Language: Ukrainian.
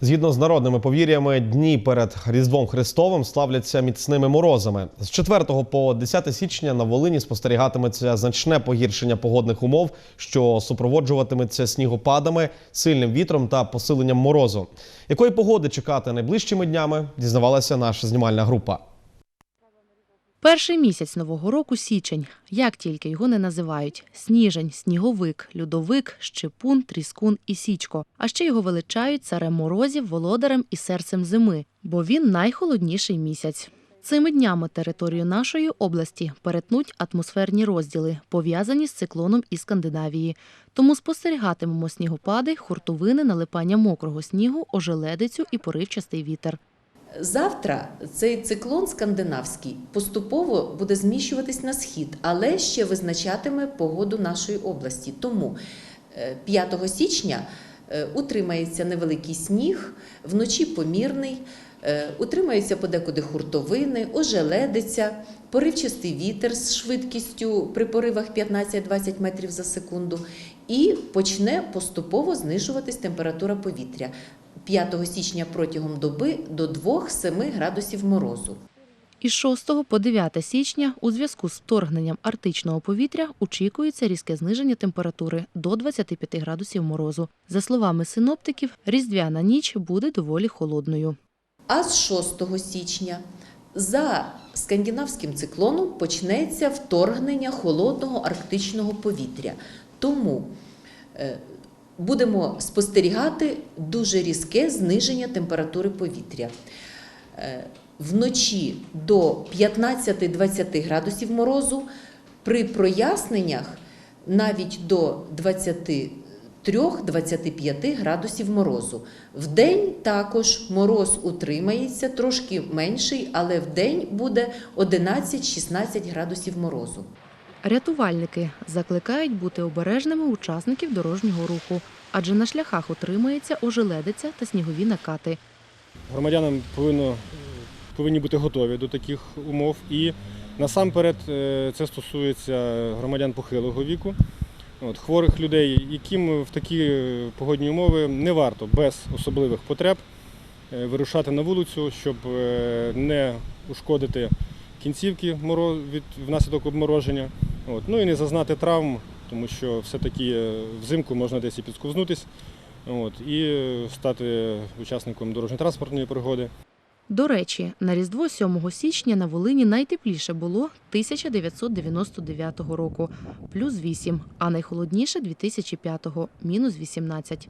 Згідно з народними повір'ями, дні перед Різдвом Христовим славляться міцними морозами. З 4 по 10 січня на Волині спостерігатиметься значне погіршення погодних умов, що супроводжуватиметься снігопадами, сильним вітром та посиленням морозу. Якої погоди чекати найближчими днями, дізнавалася наша знімальна група. Перший місяць нового року січень, як тільки його не називають: сніжень, сніговик, льодовик, щепун, тріскун і січко. А ще його величають царем морозів, володарем і серцем зими, бо він найхолодніший місяць. Цими днями територію нашої області перетнуть атмосферні розділи, пов'язані з циклоном із Скандинавії. Тому спостерігатимемо снігопади, хуртовини, налипання мокрого снігу, ожеледицю і поривчастий вітер. Завтра цей циклон скандинавський поступово буде зміщуватись на схід, але ще визначатиме погоду нашої області. Тому е, 5 січня е, утримається невеликий сніг, вночі помірний, е, утримаються подекуди хуртовини, ожеледиця, поривчастий вітер з швидкістю при поривах 15-20 метрів за секунду, і почне поступово знижуватись температура повітря. 5 січня протягом доби до 2-7 градусів морозу. Із 6 по 9 січня у зв'язку з вторгненням арктичного повітря очікується різке зниження температури до 25 градусів морозу. За словами синоптиків, різдвяна ніч буде доволі холодною. А з 6 січня за скандинавським циклоном почнеться вторгнення холодного арктичного повітря. Тому е, будемо спостерігати дуже різке зниження температури повітря. Е, Вночі до 15-20 градусів морозу, при проясненнях навіть до 23-25 градусів морозу. Вдень також мороз утримається, трошки менший, але вдень буде 11-16 градусів морозу. Рятувальники закликають бути обережними учасників дорожнього руху, адже на шляхах утримується ожеледиця та снігові накати. Громадянам повинно, повинні бути готові до таких умов. І насамперед е, це стосується громадян похилого віку, от, хворих людей, яким в такі погодні умови не варто без особливих потреб е, вирушати на вулицю, щоб е, не ушкодити кінцівки від, внаслідок обмороження. От, ну і не зазнати травм, тому що все-таки е, взимку можна десь і підсковзнутись. От, і стати учасником дорожньо-транспортної пригоди. До речі, на Різдво 7 січня на Волині найтепліше було 1999 року – плюс 8, а найхолодніше – 2005 – мінус 18.